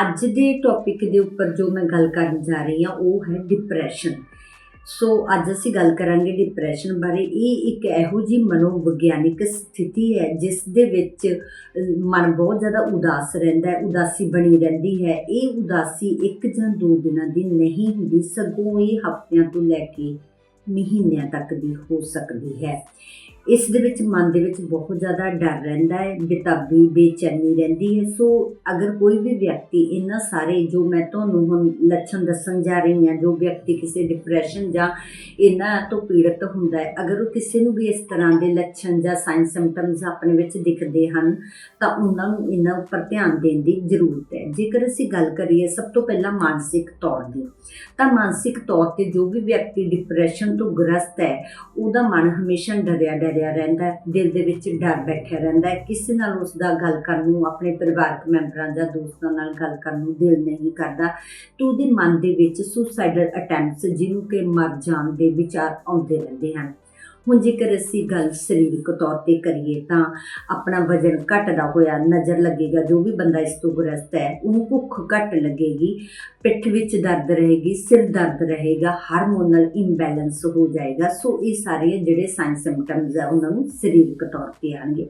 ਅੱਜ ਦੇ ਟੌਪਿਕ ਦੇ ਉੱਪਰ ਜੋ ਮੈਂ ਗੱਲ ਕਰਨ ਜਾ ਰਹੀ ਹਾਂ, ਉਹ ਹੈ ਡਿਪਰੈਸ਼ਨ ਸੋ ਅੱਜ ਅਸੀਂ ਗੱਲ ਕਰਾਂਗੇ ਡਿਪਰੈਸ਼ਨ ਬਾਰੇ। ਇਹ ਇੱਕ ਇਹੋ ਜਿਹੀ ਮਨੋਵਿਗਿਆਨਿਕ ਸਥਿਤੀ ਹੈ, ਜਿਸ ਦੇ ਵਿੱਚ ਮਨ ਬਹੁਤ ਜ਼ਿਆਦਾ ਉਦਾਸ ਰਹਿੰਦਾ ਹੈ, ਉਦਾਸੀ ਬਣੀ ਰਹਿੰਦੀ ਹੈ। ਇਹ ਉਦਾਸੀ ਇੱਕ ਜਾਂ ਦੋ ਦਿਨਾਂ ਦੀ ਨਹੀਂ ਹੁੰਦੀ, ਸਗੋਂ ਇਹ ਹਫ਼ਤਿਆਂ ਤੋਂ ਲੈ ਕੇ ਮਹੀਨਿਆਂ ਤੱਕ ਦੀ ਹੋ ਸਕਦੀ ਹੈ। ਇਸ ਦੇ ਵਿੱਚ ਮਨ ਦੇ ਵਿੱਚ ਬਹੁਤ ਜ਼ਿਆਦਾ ਡਰ ਰਹਿੰਦਾ ਹੈ, ਬੇਤਾਬੀ, ਬੇਚੈਨੀ ਰਹਿੰਦੀ ਹੈ। ਸੋ ਅਗਰ ਕੋਈ ਵੀ ਵਿਅਕਤੀ ਇਹਨਾਂ ਸਾਰੇ ਜੋ ਮੈਂ ਤੁਹਾਨੂੰ ਹੁਣ ਲੱਛਣ ਦੱਸਣ ਜਾ ਰਹੀ ਹਾਂ, ਜੋ ਵਿਅਕਤੀ ਕਿਸੇ ਡਿਪਰੈਸ਼ਨ ਜਾਂ ਇਹਨਾਂ ਤੋਂ ਪੀੜਤ ਹੁੰਦਾ ਹੈ, ਅਗਰ ਉਹ ਕਿਸੇ ਨੂੰ ਵੀ ਇਸ ਤਰ੍ਹਾਂ ਦੇ ਲੱਛਣ ਜਾਂ ਸਾਈਨ ਸਿੰਪਟਮਸ ਆਪਣੇ ਵਿੱਚ ਦਿਖਦੇ ਹਨ, ਤਾਂ ਉਹਨਾਂ ਨੂੰ ਇਹਨਾਂ ਉੱਪਰ ਧਿਆਨ ਦੇਣ ਦੀ ਜ਼ਰੂਰਤ ਹੈ। ਜੇਕਰ ਅਸੀਂ ਗੱਲ ਕਰੀਏ ਸਭ ਤੋਂ ਪਹਿਲਾਂ ਮਾਨਸਿਕ ਤੌਰ ਦੀ, ਤਾਂ ਮਾਨਸਿਕ ਤੌਰ ਤੇ ਜੋ ਵੀ ਵਿਅਕਤੀ ਡਿਪਰੈਸ਼ਨ ਤੋਂ ਗ੍ਰਸਤ ਹੈ, ਉਹਦਾ ਮਨ ਹਮੇਸ਼ਾ ਡਰਿਆ ਡਰਿਆ ਰਹਿੰਦਾ ਹੈ, ਦਿਲ ਦੇ ਵਿੱਚ ਡਰ ਬੈਠਿਆ ਰਹਿੰਦਾ ਹੈ, ਕਿਸੇ ਨਾਲ ਉਸ ਦਾ ਗੱਲ ਕਰਨ ਨੂੰ, ਆਪਣੇ ਪਰਿਵਾਰਕ ਮੈਂਬਰਾਂ ਜਾਂ ਦੋਸਤਾਂ ਨਾਲ ਗੱਲ ਕਰਨ ਨੂੰ ਦਿਲ ਨਹੀਂ ਕਰਦਾ। ਤੇ ਉਹਦੇ ਮਨ ਦੇ ਵਿੱਚ ਸੁਸਾਈਡਲ ਅਟੈਂਪਟਸ ਜਿਹਨੂੰ ਕਿ ਮਰ ਜਾਣ ਦੇ ਵਿਚਾਰ ਆਉਂਦੇ ਰਹਿੰਦੇ ਹਨ। ਹੁਣ ਜੇਕਰ ਅਸੀਂ ਗੱਲ ਸਰੀਰਕ ਤੌਰ ਤੇ ਕਰੀਏ ਤਾਂ ਆਪਣਾ ਵਜਨ ਘਟਦਾ ਹੋਇਆ ਨਜ਼ਰ ਲੱਗੇਗਾ, ਜੋ ਵੀ ਬੰਦਾ ਇਸ ਤੋਂ ਗ੍ਰਸਤ ਹੈ, ਉਹਨੂੰ ਭੁੱਖ ਘੱਟ ਲੱਗੇਗੀ, ਪਿੱਠ ਵਿੱਚ ਦਰਦ ਰਹੇਗੀ, ਸਿਰ ਦਰਦ ਰਹੇਗਾ, ਹਾਰਮੋਨਲ ਇੰਬੈਲੈਂਸ ਹੋ ਜਾਏਗਾ। ਸੋ ਇਹ ਸਾਰੇ ਜਿਹੜੇ ਸਾਈਨ ਸਿੰਪਟਮਸ ਆ, ਉਹਨਾਂ ਨੂੰ ਸਰੀਰਕ ਤੌਰ ਤੇ ਆਣਗੇ